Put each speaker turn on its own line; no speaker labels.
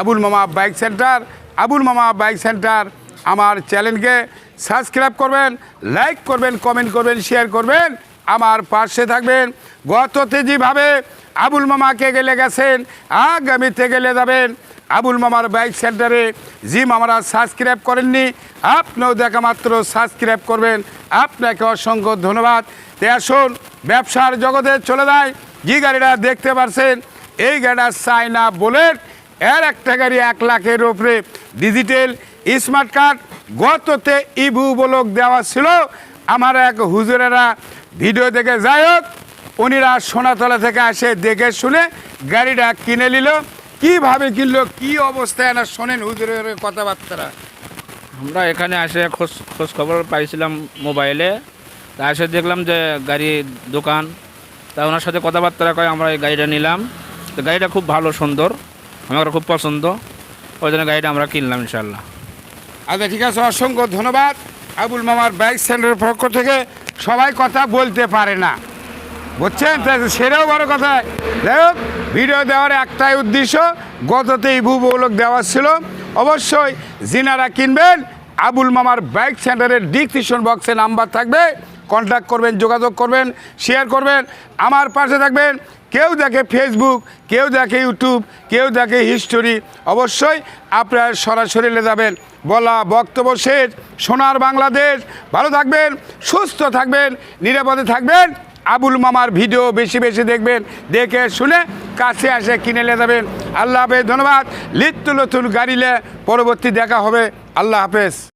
আবুল মামা bike centre, Abul মামা bike centre. আমার চ্যানেলকে সাবস্ক্রাইব করবেন, লাইক করবেন, কমেন্ট করবেন, শেয়ার করবেন। আমার পাশে থাকবেন। গততে যেভাবে আবুল মামাকে গেলে গেছেন, আগামীতে গেলে যাবেন। আবুল মামার বাইক সেন্টারে জিম আমরা সাবস্ক্রাইব করেননি, আপনিও দেখা মাত্র সাবস্ক্রাইব করবেন। আপনাকে অসংখ্য ধন্যবাদ। তে আসুন, ব্যবসার জগতে চলে যায় যে গাড়িটা দেখতে পারছেন, এই গাড়িটা চাইনা বুলেট। এর একটা গাড়ি এক লাখের উপরে ডিজিটাল স্মার্ট কার্ড গততে ইভু বলক দেওয়া ছিল। আমার এক হুজুরেরা ভিডিও দেখে যাই হোক, উনিরা সোনাতলা থেকে আসে দেখে শুনে গাড়িটা কিনে নিল। কীভাবে কিনলো, কি অবস্থায় না শোনেন হুজুরের কথাবার্তা
আমরা এখানে এসে খোঁজ খোঁজ খবর পাইছিলাম মোবাইলে। তা এসে দেখলাম যে গাড়ি দোকান। তা ওনার সাথে কথাবার্তা কয়ে, আমরা এই গাড়িটা নিলাম। তো গাড়িটা খুব ভালো, সুন্দর। আমার খুব পছন্দ। ওই জন্য গাড়িটা আমরা কিনলাম ইনশাল্লাহ
আচ্ছা ঠিক আছে, অসংখ্য ধন্যবাদ। আবুল মামার বাইক সেন্টারের পক্ষ থেকে সবাই কথা বলতে পারে না। বুঝছেন? সেটাও বড় কথা। যাই হোক, ভিডিও দেওয়ার একটাই উদ্দেশ্য, গততেই ইভু বৌলক দেওয়া ছিল। অবশ্যই জিনারা কিনবেন আবুল মামার বাইক সেন্টারের ডিসক্রিপশন বক্সে নাম্বার থাকবে। কন্ট্যাক্ট করবেন, যোগাযোগ করবেন শেয়ার করবেন। আমার পাশে থাকবেন, কেউ দেখে ফেসবুক কেউ দেখে ইউটিউব কেউ দেখে হিস্টোরি অবশ্যই আপনারা সরাসরি যাবেন। বলা বক্তব্য শেষ। সোনার বাংলাদেশ। ভালো থাকবেন, সুস্থ থাকবেন, নিরাপদে থাকবেন। আবুল মামার ভিডিও বেশি বেশি দেখবেন, দেখে শুনে কাছে আসে কিনে নিয়ে যাবেন। আল্লাহ হাফেজ, ধন্যবাদ। লিত্য নতুন গাড়িলে পরবর্তী দেখা হবে। আল্লাহ হাফেজ।